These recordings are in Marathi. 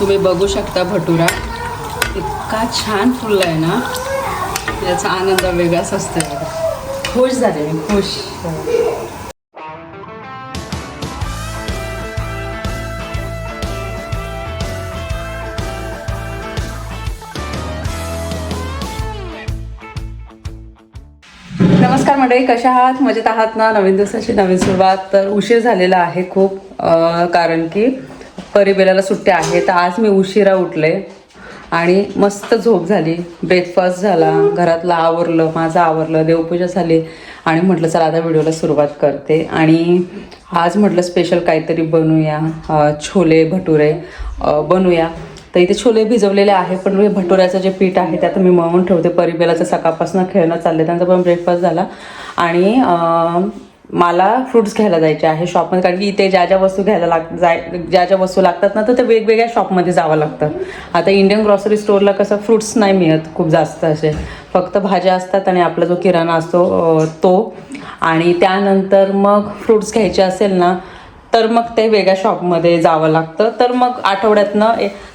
तुम्ही बघू शकता भटुरा. इतका छान फुलला आहे ना. याचा आनंद वेगळाच असतो. खुश झाले मी खुश. नमस्कार मंडळी कशा आहात? मजेत आहात ना? नवीन दिवसाची नवीन सुरुवात तर उशीर झालेला आहे खूप कारण की परिबेलाला सुट्ट्या आहेत तर आज मी उशिरा उठले आणि मस्त झोप झाली. ब्रेकफास्ट झाला घरातलं आवरलं माझं आवरलं देवपूजा झाली आणि म्हटलं चला आता व्हिडिओला सुरुवात करते. आणि आज म्हटलं स्पेशल काहीतरी बनवूया छोले भटुरे बनवूया तर इथे छोले भिजवलेले आहे पण हे भटुऱ्याचं जे पीठ आहे ते आता मी मळून ठेवते. परिबेलाचं सकाळपासून खेळणं चाललं त्यांचा पण ब्रेकफास्ट झाला. आणि मला फ्रुट्स घ्यायला जायचे आहे शॉपमध्ये कारण की इथे ज्या ज्या वस्तू घ्यायला लाग जाय ज्या ज्या वस्तू लागतात ना तर ते वेगवेगळ्या शॉपमध्ये जावं लागतं. आता इंडियन ग्रॉसरी स्टोअरला कसं फ्रुट्स नाही मिळत खूप जास्त असे. फक्त भाज्या असतात आणि आपला जो किराणा असतो तो. आणि त्यानंतर मग फ्रुट्स घ्यायचे असेल ना तर मग ते वेगळ्या शॉपमध्ये जावं लागतं. तर मग आठवड्यातनं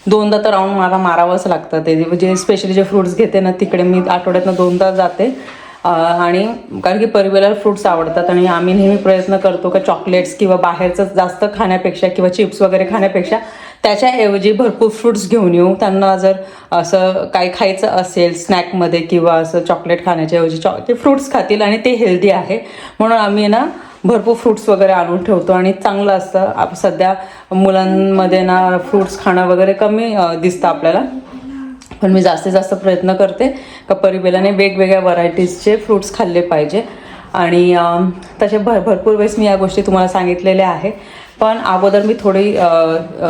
दोनदा तर राऊंड मला मारावंच लागतं. ते जे- स्पेशली जे फ्रुट्स घेते ना तिकडे मी आठवड्यातनं दोनदा जाते. आणि कारण की परिवाराला फ्रुट्स आवडतात आणि आम्ही नेहमी प्रयत्न करतो का चॉकलेट्स किंवा बाहेरचं जास्त खाण्यापेक्षा किंवा चिप्स वगैरे खाण्यापेक्षा त्याच्याऐवजी भरपूर फ्रुट्स घेऊन येऊ. त्यांना जर असं काही खायचं असेल स्नॅकमध्ये किंवा असं चॉकलेट खाण्याच्याऐवजी चॉ ते फ्रुट्स खातील आणि ते हेल्दी आहे. म्हणून आम्ही ना भरपूर फ्रुट्स वगैरे आणून ठेवतो आणि चांगलं असतं. आप सध्या मुलांमध्ये ना फ्रुट्स खाणं वगैरे कमी दिसतं आपल्याला. पण मी जास्तीत जास्त प्रयत्न करते का परिबेलाने वेगवेगळ्या व्हरायटीजचे फ्रुट्स खाल्ले पाहिजे. आणि तसे भर भरपूर वेळेस मी या गोष्टी तुम्हाला सांगितलेल्या आहे. पण अगोदर मी थोडी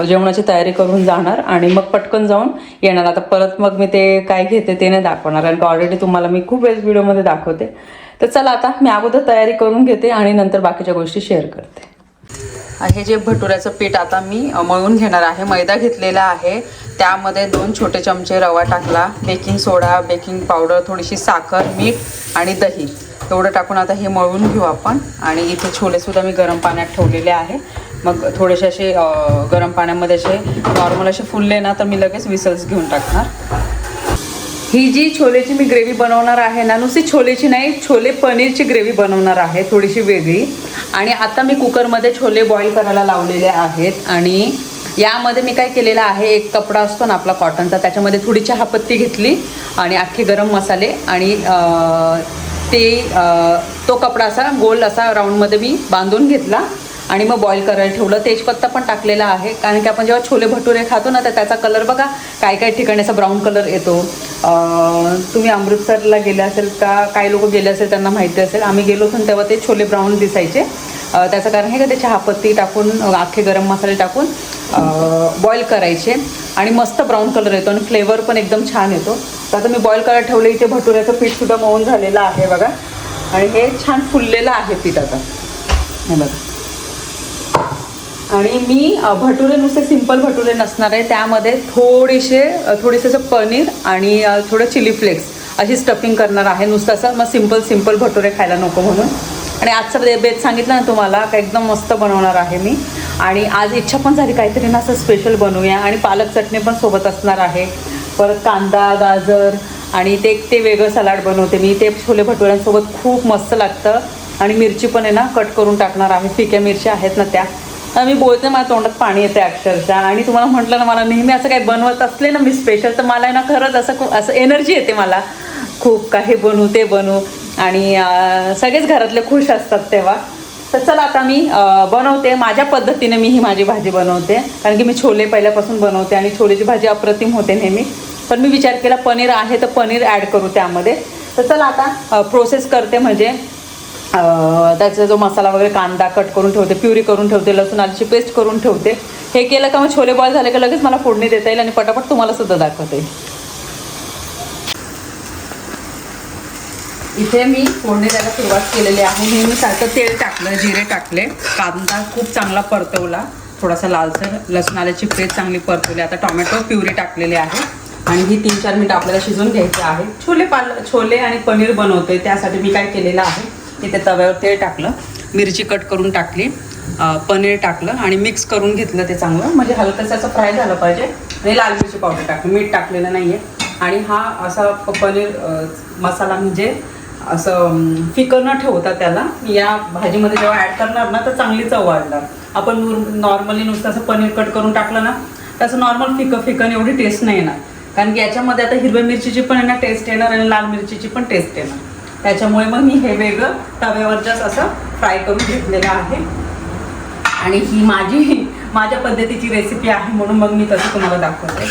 जेवणाची तयारी करून जाणार आणि मग पटकन जाऊन येणार. आता परत मग मी ते काय घेते ते नाही दाखवणार कारण ऑलरेडी तुम्हाला मी खूप वेळेस व्हिडिओमध्ये दाखवते. तर चला आता मी अगोदर तयारी करून घेते आणि नंतर बाकीच्या गोष्टी शेअर करते. हे जे भटुऱ्याचं पीठ आता मी मळून घेणार आहे मैदा घेतलेला आहे. त्यामध्ये दोन छोटे चमचे रवा टाकला बेकिंग सोडा बेकिंग पावडर थोडीशी साखर मीठ आणि दही. एवढं टाकून आता हे मळून घेऊ आपण. आणि इथे छोलेसुद्धा मी गरम पाण्यात ठेवलेले आहे. मग थोडेसे असे गरम पाण्यामध्ये असे नॉर्मल असे फुलले ना तर मी लगेच विसल्स घेऊन टाकणार. ही जी छोलेची मी ग्रेव्ही बनवणार आहे ना नुसती छोलेची नाही छोले पनीरची ग्रेव्ही बनवणार आहे थोडीशी वेगळी. आणि आता मी कुकरमध्ये छोले बॉईल करायला लावलेले आहेत आणि यामध्ये मी काय केलेलं आहे एक कपडा असतो ना आपला कॉटनचा त्याच्यामध्ये थोडी चहापत्ती घेतली आणि अख्खे गरम मसाले आणि ते तो कपडा असा गोल असा राऊंडमध्ये मी बांधून घेतला. आणि मग बॉईल करायला ठेवलं. तेजपत्ता पण टाकलेला आहे. कारण की आपण जेव्हा छोले भटुरे खातो ना तर त्याचा कलर बघा काय काय ठिकाणी असा ब्राऊन कलर येतो. तुम्ही अमृतसरला गेले असेल का काही लोक गेले असेल त्यांना माहिती असेल. आम्ही गेलो होतो तेव्हा ते छोले ब्राऊन दिसायचे. त्याचं कारण हे का ते चहापत्ती टाकून आखे गरम मसाले टाकून बॉईल करायचे. आणि मस्त ब्राऊन कलर येतो आणि फ्लेवर पण एकदम छान येतो. तर आता मी बॉईल करायला ठेवलं इथे भटुऱ्याचं पीठसुद्धा मऊन झालेलं आहे बघा. आणि हे छान फुललेलं आहे पीठ आता. हे बघा. आणि मी भटुरे नुसते सिंपल भटुरे नसणार आहे. त्यामध्ये थोडेसे थोडेसे असं पनीर आणि थोडं चिली फ्लेक्स अशी स्टफिंग करणार आहे. नुसतं असं मग सिंपल सिंपल भटुरे खायला नको म्हणून. आणि आजचं बे बेत सांगितलं ना तुम्हाला का एकदम मस्त बनवणार आहे मी. आणि आज इच्छा पण झाली काहीतरी ना असं स्पेशल बनवूया. आणि पालक चटणी पण सोबत असणार आहे. परत कांदा गाजर आणि ते ते वेगळं सलाड बनवते मी. ते छोले भटुऱ्यांसोबत खूप मस्त लागतं. आणि मिरची पण आहे ना कट करून टाकणार आहे. फिक्या मिरच्या आहेत ना त्या. मी बोलते मला तोंडात पाणी येते अक्षरशः. आणि तुम्हाला म्हटलं ना मला नेहमी असं काही बनवत असले ना मी स्पेशल तर मला ना खरंच असं खूप असं एनर्जी येते मला. खूप काही बनवू ते बनवू आणि सगळेच घरातले खुश असतात तेव्हा. तर चला आता मी बनवते. माझ्या पद्धतीने मी ही माझी भाजी बनवते. कारण की मी छोले पहिल्यापासून बनवते आणि छोलेची भाजी अप्रतिम होते नेहमी. पण मी विचार केला पनीर आहे तर पनीर ॲड करू त्यामध्ये. तर चला आता प्रोसेस करते म्हणजे त्याचा जो मसाला वगैरे कांदा कट करून ठेवते प्युरी करून ठेवते लसूण आलीची पेस्ट करून ठेवते. हे केलं का मग छोले बॉईल झाले का लगेच मला फोडणी देता येईल आणि पटापट तुम्हाला सुद्धा दाखवते. इथे मी फोडणी द्यायला सुरुवात केलेली आहे. मी सारखं तेल टाकलं जिरे टाकले. कांदा खूप चांगला परतवला. थोडासा लालसर लसूण आल्याची पेस्ट चांगली परतवली. आता टोमॅटो प्युरी टाकलेली आहे. आणि ही तीन चार मिनिटं आपल्याला शिजवून घ्यायची आहे. छोले पाल छोले आणि पनीर बनवते त्यासाठी मी काय केलेलं आहे इथे तव्यावर तेल टाकलं मिरची कट करून टाकली पनीर टाकलं आणि मिक्स करून घेतलं ते चांगलं. म्हणजे हलकंसं असं फ्राय झालं पाहिजे आणि लाल मिरची पावडर टाकली. मीठ टाकलेलं नाही आहे आणि हा असा प- पनीर मसाला म्हणजे असं फिकं न ठेवता त्याला या भाजीमध्ये जेव्हा ॲड करणार ना तर चांगली चव वाढणार. आपण नॉर्मली नुसतं असं पनीर कट करून टाकलं ना त्याचं नॉर्मल फिकं फिकन एवढी टेस्ट नाही येणार. कारण की याच्यामध्ये आता हिरव्या मिरचीची पण आहे ना टेस्ट येणार आणि लाल मिरचीची पण टेस्ट येणार. त्याच्यामुळे मग मी हे वेगळं तव्यावर असं फ्राय करून घेतलेलं आहे. आणि ही माझी माझ्या पद्धतीची रेसिपी आहे म्हणून मग मी तसं तुम्हाला दाखवते.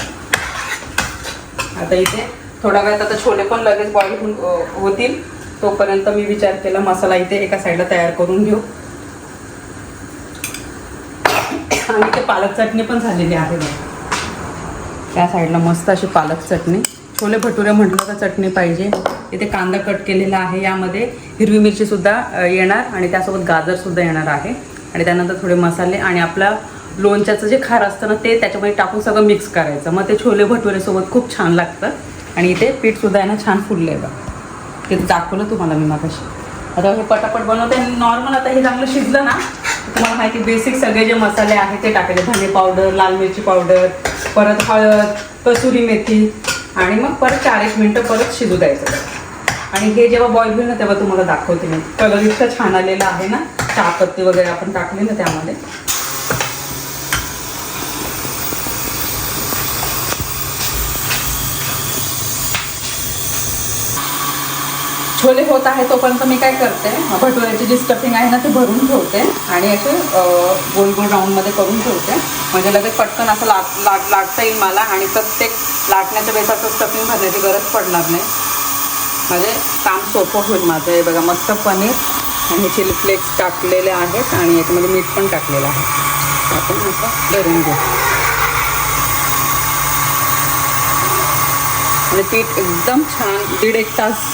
आता इथे थोडा वेळात आता छोले पण लगेच बॉईल होऊन होतील. तोपर्यंत मी विचार केला मसाला इथे एका साईडला तयार करून घेऊ. आणि ते पालक चटणी पण झालेली आहे त्या साईडला मस्त अशी पालक चटणी. छोले भटुरे म्हटलं तर चटणी पाहिजे. इथे कांदा कट केलेला आहे. यामध्ये हिरवी मिरचीसुद्धा येणार आणि त्यासोबत गाजरसुद्धा येणार आहे. आणि त्यानंतर थोडे मसाले आणि आपला लोणच्याचं जे खार असतं ना ते त्याच्यामध्ये टाकून सगळं मिक्स करायचं. मग ते छोले भटुरेसोबत खूप छान लागतं. आणि इथे पीठसुद्धा आहे ना छान फुललं आहे बघा. ते दाखवलं तुम्हाला मी मागाशी. आता हे पटापट बनवते. नॉर्मल आता हे चांगलं शिजलं ना तुम्हाला माहिती बेसिक सगळे जे मसाले आहेत ते टाकायचे. धने पावडर लाल मिरची पावडर परत हळद कसुरी मेथी. आणि मग परत चार एक मिनटं परत शिजू द्यायचं. आणि हे जेव्हा बॉईल होईल ना तेव्हा तुम्हाला दाखवते मी. कलर इतका छान आलेला आहे ना चहापत्ती वगैरे आपण टाकली ना त्यामध्ये. छोले होत आहे तोपर्यंत मी काय करते भटुऱ्याची जी स्टफिंग आहे ना ती भरून ठेवते आणि असे गोल गोल राऊंडमध्ये करून ठेवते. म्हणजे लगेच पटकन असं लाट लाट लाटता येईल मला आणि प्रत्येक लाटण्याच्या वेळेस असं स्टफिंग भरण्याची गरज पडणार नाही. म्हणजे काम सोपं होईल माझं. हे बघा मस्त पनीर आणि चिली फ्लेक्स टाकलेले आहेत आणि याच्यामध्ये मीठ पण टाकलेलं आहे. आपण असं भरून घेऊ. आणि पीठ एकदम छान दीड एक तास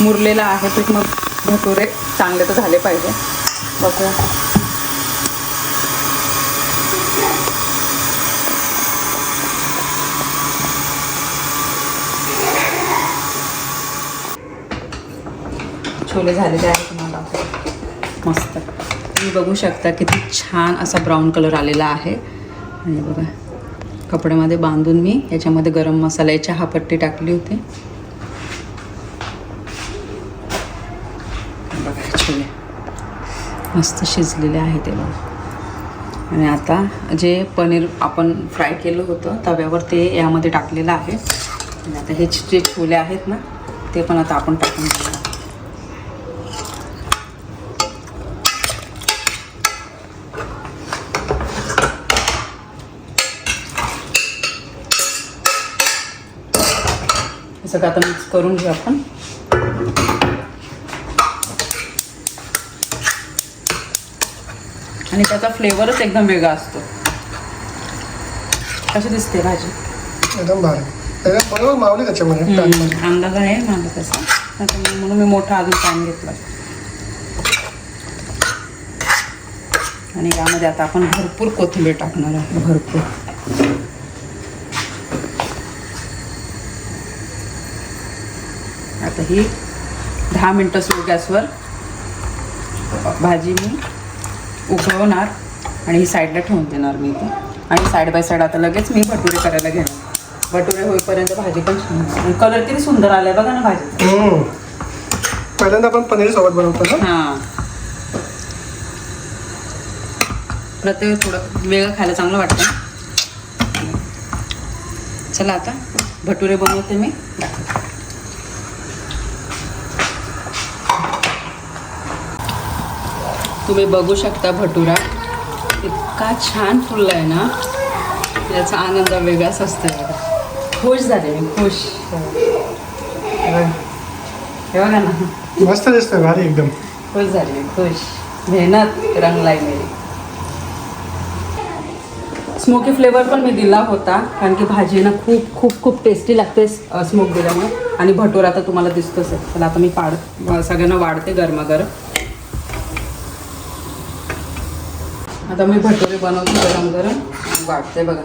मुरलेलं आहे पीठ. मग भटुरे चांगले तर झाले पाहिजे. बघूया. छोले झालेले आहेत तुम्हाला. मस्त. तुम्ही बघू शकता किती छान असा ब्राऊन कलर आलेला आहे. आणि बघा कपड्यामध्ये बांधून मी याच्यामध्ये गरम मसाला चहापत्ती टाकली होती. बघा छोले. मस्त शिजलेले आहे ते बघा. आणि आता जे पनीर आपण फ्राय केलं होतं तव्यावर ते यामध्ये टाकलेलं आहे. आणि आता हे जे छोले आहेत ना ते पण आता आपण टाकून घेऊ. सगळं आता मिक्स करून घेऊ आपण. आणि त्याचा फ्लेवरच एकदम वेगळा असतो. कशी दिसते भाजी? एकदम भारी. त्याच्यात बरोबर मावली त्याच्यामध्ये अंदाज आहे माझा तसा. म्हणून मी मोठा अजून पॅन घेतला. आणि यामध्ये आता आपण भरपूर कोथिंबीर टाकणार आहे. भरपूर. आता ही दहा मिनटं स्लो गॅसवर. भाजी मी उकळवणार आणि ही साईडला ठेवून देणार मी इथे. आणि साईड बाय साईड आता लगेच मी भटुरे करायला घेणार. भटुरे होईपर्यंत भाजी पण कलर किती सुंदर आलाय बघा ना भाजी. पहिल्यांदा आपण पनीर सोबत बनवतो ना? हां. प्रत्येक थोडं वेगळं खायला चांगलं वाटतं. चला आता भटुरे बनवते मी. तुम्ही बघू शकता भटुरा. इतका छान फुलला आहे ना. याचा आनंद वेगळाच असतो. खुश झाले मी खुश. हे बघा. ना. मस्त भारी एकदम. खुश झाली मी खुश. मेहनत रंगलाई मेरी. स्मोकी फ्लेवर पण मी दिला होता कारण की भाजी ना खूप खूप खूप टेस्टी लागते स्मोक दिल्यामुळे. आणि भटोर आता तुम्हाला दिसतोच आहे. तर आता मी पाड सगळ्यांना वाढते गरमागरम. आता मी भटोरे बनवते गरम गरम. वाढते बघा.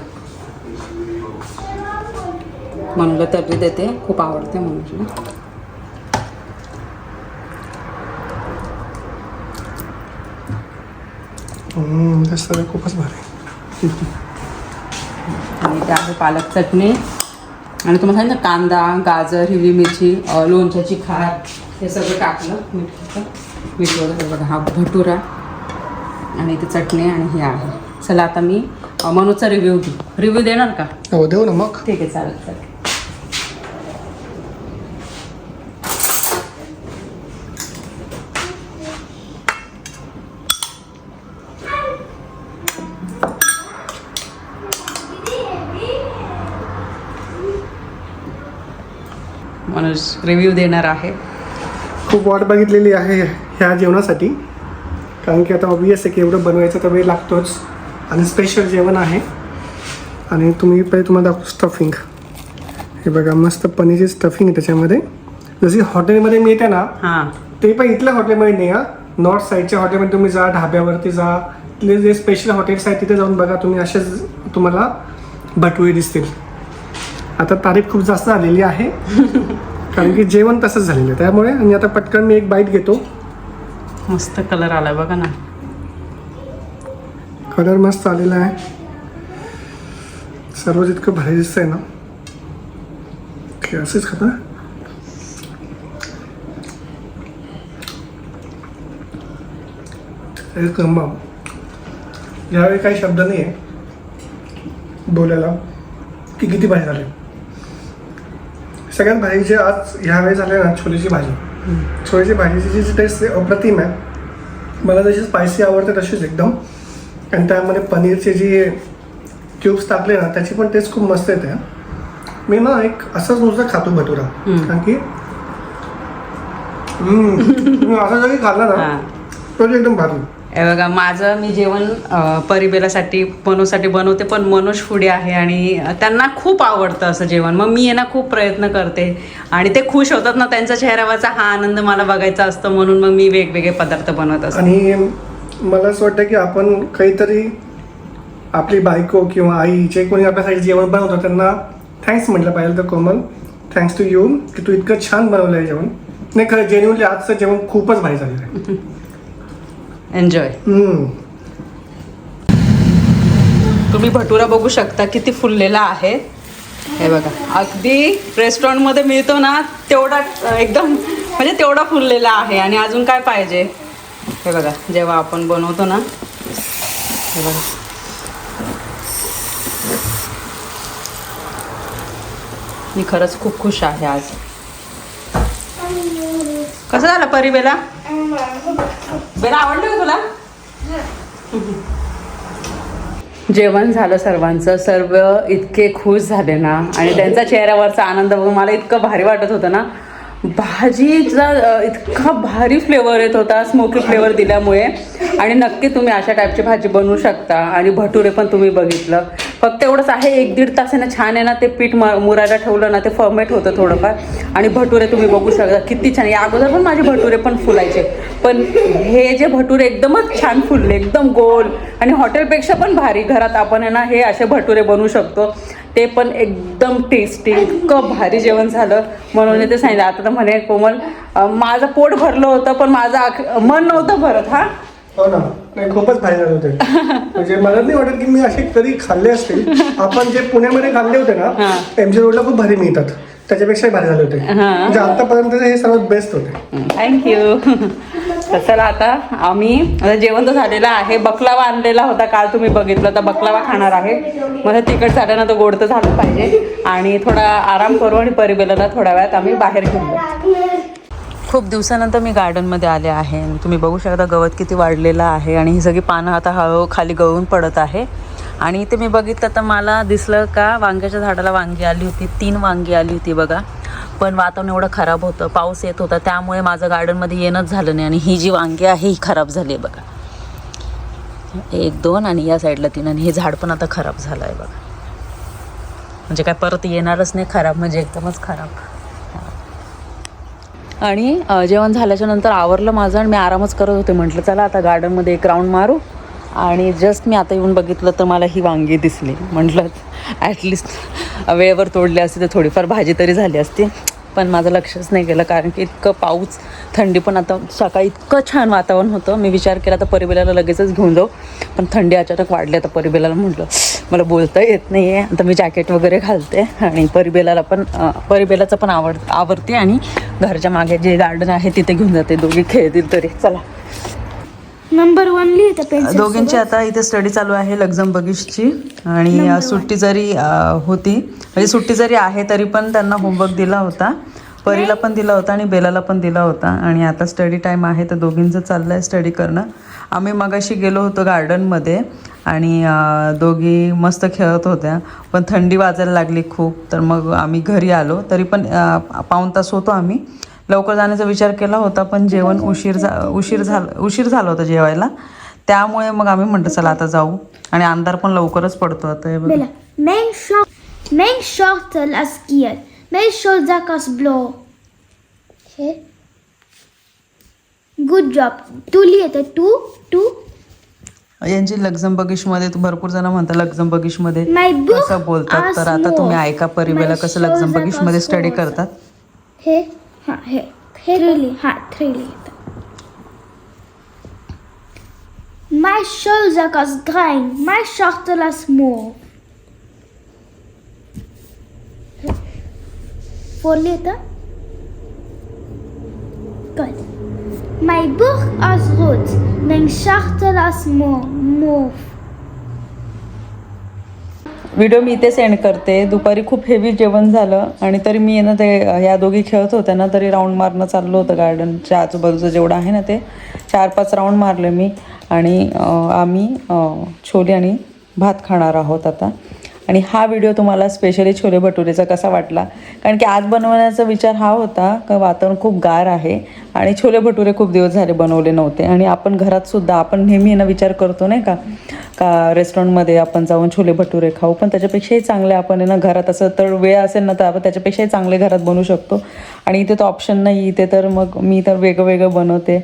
मनला तर्री देते. खूप आवडते म्हणून खूपच भारी आणि ते आहे पालक चटणी. आणि तुम्हाला सांगितलं कांदा गाजर हिरवी मिरची लोणच्याची खार हे सगळं टाकलं. मीठ मीठ वगैरे बघा हा भटुरा. आणि इथे चटणी आणि हे आहे. चला आता मी मनोजचा रिव्ह्यू घेऊ. रिव्ह्यू देणार का? हो देऊ ना मग. ठीक आहे चालेल चालेल. मनोज रिव्ह्यू देणार आहे. खूप वाट बघितलेली आहे ह्या जेवणासाठी. कारण की आता ऑब्वियस आहे की एवढं बनवायचं तर वेळ लागतोच. आणि स्पेशल जेवण आहे. आणि तुम्ही पहिले तुम्हाला दाखवू स्टफिंग हे बघा मस्त पनीरची स्टफिंग आहे त्याच्यामध्ये. जशी हॉटेलमध्ये मिळते ना ते पण इथल्या हॉटेलमध्ये नाही हा. नॉर्थ साईडच्या हॉटेलमध्ये तुम्ही जा ढाब्यावरती जा. तिथले जे स्पेशल हॉटेल्स आहेत तिथे जाऊन बघा तुम्ही असेच तुम्हाला भटुळे दिसतील. आता तारीख खूप जास्त आलेली आहे. कारण की जेवण तसंच झालेलं आहे. त्यामुळे आणि आता पटकन मी एक बाईट घेतो. मस्त कलर आलाय बघा ना. कलर मस्त आलेला आहे. सर्व जितकं भारी आहे ना असेच खाता एक यावेळी काही शब्द नाही आहे बोलायला. की किती भाजी झाले. सगळ्यात भारी जे आज ह्यावेळी झाले ना छोलेची भाजी. छोलेची भाजीची जी टेस्ट आहे अप्रतिम आहे. मला जशी स्पायसी आवडते तशीच एकदम. आणि त्यामध्ये पनीरचे जे क्यूब्स टाकले ना त्याची पण टेस्ट खूप मस्त येते. मी ना एक असंच नुसतं खातो भटुरा. कारण की असं जरी खाल्ला ना तरी एकदम भारी. हे बघा माझं मी जेवण परिबेलासाठी मनोसाठी बनवते पण मनोज फुडे आहे आणि त्यांना खूप आवडतं असं जेवण. मग मी आहे ना खूप प्रयत्न करते आणि ते खुश होतात ना त्यांच्या चेहऱ्यावरचा हा आनंद मला बघायचा असतो म्हणून मग मी वेगवेगळे पदार्थ बनवत असते. आणि मला असं वाटतं की आपण काहीतरी आपली बायको किंवा आई जे कोणी आपल्यासाठी जेवण बनवतं त्यांना थँक्स म्हटलं पाहिजे तर कोमल. थँक्स टू यू की तू इतकं छान बनवलं आहे जेवण. नाही खरं जेन्युनली आजचं जेवण खूपच भारी झालेलं आहे. एन्जॉय. तुम्ही भटुरा बघू शकता किती फुललेला आहे. हे बघा. अगदी रेस्टॉरंटमध्ये मिळतो ना तेवढा एकदम म्हणजे तेवढा फुललेला आहे. आणि अजून काय पाहिजे? हे बघा जेव्हा आपण बनवतो ना हे बघा. मी खरंच खूप खुश आहे आज. कसं झालं परी बेला? बेला आवडलं का तुला? जेवण झालं सर्वांचं. सर्व इतके खुश झाले ना. आणि त्यांचा चेहऱ्यावरचा आनंद बघून मला इतकं भारी वाटत होतं ना. भाजीचा इतका भारी फ्लेवर येत होता स्मोकी फ्लेवर दिल्यामुळे. आणि नक्की तुम्ही अशा टाईपची भाजी बनवू शकता. आणि भटुरे पण तुम्ही बघितलं. फक्त एवढंच आहे एक दीड तासाने छान आहे ना ते पीठ म मुरायला ठेवलं ना ते फर्मेट होतं थोडंफार. आणि भटुरे तुम्ही बघू शकता किती छान या अगोदर पण माझे भटुरे पण फुलायचे. पण हे जे भटुरे एकदमच छान फुलले एकदम गोल. आणि हॉटेलपेक्षा पण भारी. घरात आपण आहे ना हे असे भटुरे बनवू शकतो. ते पण एकदम टेस्टी इतकं भारी जेवण झालं. म्हणून ते सांगितलं. आता तर म्हणे कोमल माझं पोट भरलं होतं पण माझं आख- मन नव्हतं भरत हा. हो ना. नाही खूपच भारी झाले होते. म्हणजे मला नाही वाटत की मी असे कधी खाल्ले असतील. आपण जे पुण्यामध्ये खाल्ले होते ना. एमजी रोडला खूप भारी मिळतात. त्याच्यापेक्षा भारी झाले होते. म्हणजे आतापर्यंत हे सर्वात बेस्ट होते. थँक्यू तर चला आता आम्ही आता जेवण तर झालेलं आहे. बकलावा आणलेला होता काल तुम्ही बघितलं तर बकलावा खाणार आहे. मला तिकट झालं ना तर गोड तर झालं पाहिजे. आणि थोडा आराम करू आणि परिबेलाला थोड्या वेळात आम्ही बाहेर घेऊन जाऊ खूप दिवसानंतर मी गार्डनमध्ये आले आहे. तुम्ही बघू शकता गवत किती वाढलेलं आहे आणि ही सगळी पानं आता हळूहळू खाली गळून पडत आहे. आणि इथे मी बघितलं तर मला दिसलं का वांग्याच्या झाडाला वांगी आली होती तीन वांगी आली होती बघा. पण वातावरण एवढं खराब होतं पाऊस येत होता त्यामुळे माझं गार्डनमध्ये येणंच झालं नाही आणि ही जी वांगी आहे ही खराब झाली आहे बघा. एक दोन आणि या साईडला तीन आणि हे झाड पण आता खराब झालं आहे बघा. म्हणजे काय परत येणारच नाही खराब म्हणजे एकदमच खराब. आणि जेवण झाल्याच्यानंतर आवरलं माझं आणि मी आरामच करत होते. म्हटलं चला आता गार्डनमध्ये एक राऊंड मारू. आणि जस्ट मी आता येऊन बघितलं तर मला ही वांगी दिसली. म्हटलं ॲटलिस्ट वेळेवर तोडली असती तर थोडीफार भाजी तरी झाली असती. पण माझं लक्षच नाही गेलं कारण की इतकं पाऊस थंडी पण आता सकाळी इतकं छान वातावरण होतं. मी विचार केला तर परिबेलाला लगेचच घेऊन जाऊ. पण थंडी अचानक वाढली आता परिबेलाला म्हटलं मला बोलता येत नाही आहे आता मी जॅकेट वगैरे घालते. आणि परिबेलाला पण परिबेलाचं पण आवड आवडते आणि घरच्या मागे जे गार्डन आहे तिथे घेऊन जाते. दोघी खेळतील तरी. चला. नंबर वन लिहितं पेन्सिल दोघींची आता इथे स्टडी चालू आहे लक्झम बगीशची आणि सुट्टी जरी होती म्हणजे सुट्टी जरी आहे तरी पण त्यांना होमवर्क दिला होता. परीला पण दिला होता आणि बेलाला पण दिला होता. आणि आता स्टडी टाईम आहे तर दोघींचं चाललं आहे स्टडी करणं. आम्ही मगाशी गेलो होतो गार्डनमध्ये आणि दोघी मस्त खेळत होत्या. पण थंडी वाजायला लागली खूप. तर मग आम्ही घरी आलो. तरी पण अ, पाऊण तास होतो आम्ही. लवकर जाण्याचा विचार केला होता पण जेवण उशीर झा उशीर झाला उशीर झाला होता जेवायला त्यामुळे मग आम्ही म्हटलं चला आता जाऊ आणि अंधार पण लवकरच पडतो आता हे बघ mijn short, mijn shortel als kier, mijn shortzak als blauw. Oké. Good job. तू लिहितं तू तू यांची लक्झम बगिशमध्ये तू भरपूर जण म्हणतात लक्झम बगिशमध्ये My book कसं बोलतात तर आता. तुम्ही ऐका परिवेला My कसं लक्झम shows बगिशमध्ये as स्टडी. करतात हे हां हे हे थ्री हां थ्री लिहितं My shortzak als grijn, my shortel als mauve. Four लिहितं Good. My boek als rood, mijn schachtel als mauve. mauve. Video मी इथे सेंड करते. दुपारी खूप हेवी जेवण झालं आणि तरी मी ना ते या दोघी खेळत होत्या ना तरी राऊंड मारणं चाललं होतं गार्डनच्या आजूबाजूचं जेवढं आहे ना ते चार पाच राऊंड मारले मी. आणि आम्ही छोले आणि भात खाणार आहोत आता. आणि हा व्हिडिओ तुम्हाला स्पेशली छोले भटुरेचा कसा वाटला? कारण की आज बनवण्याचा विचार हा होता का वातावरण खूप गार आहे आणि छोले भटुरे खूप दिवस झाले बनवले नव्हते. आणि आपण घरातसुद्धा आपण नेहमी ना विचार करतो नाही का? का रेस्टॉरंटमध्ये आपण जाऊन छोले भटुरे खाऊ पण त्याच्यापेक्षाही चांगले आपण आहे ना घरात असं तर वेळ असेल ना तर आपण त्याच्यापेक्षाही चांगले घरात बनवू शकतो. आणि इथे तर ऑप्शन नाही इथे तर मग मी तर वेगळं वेगळं बनवते.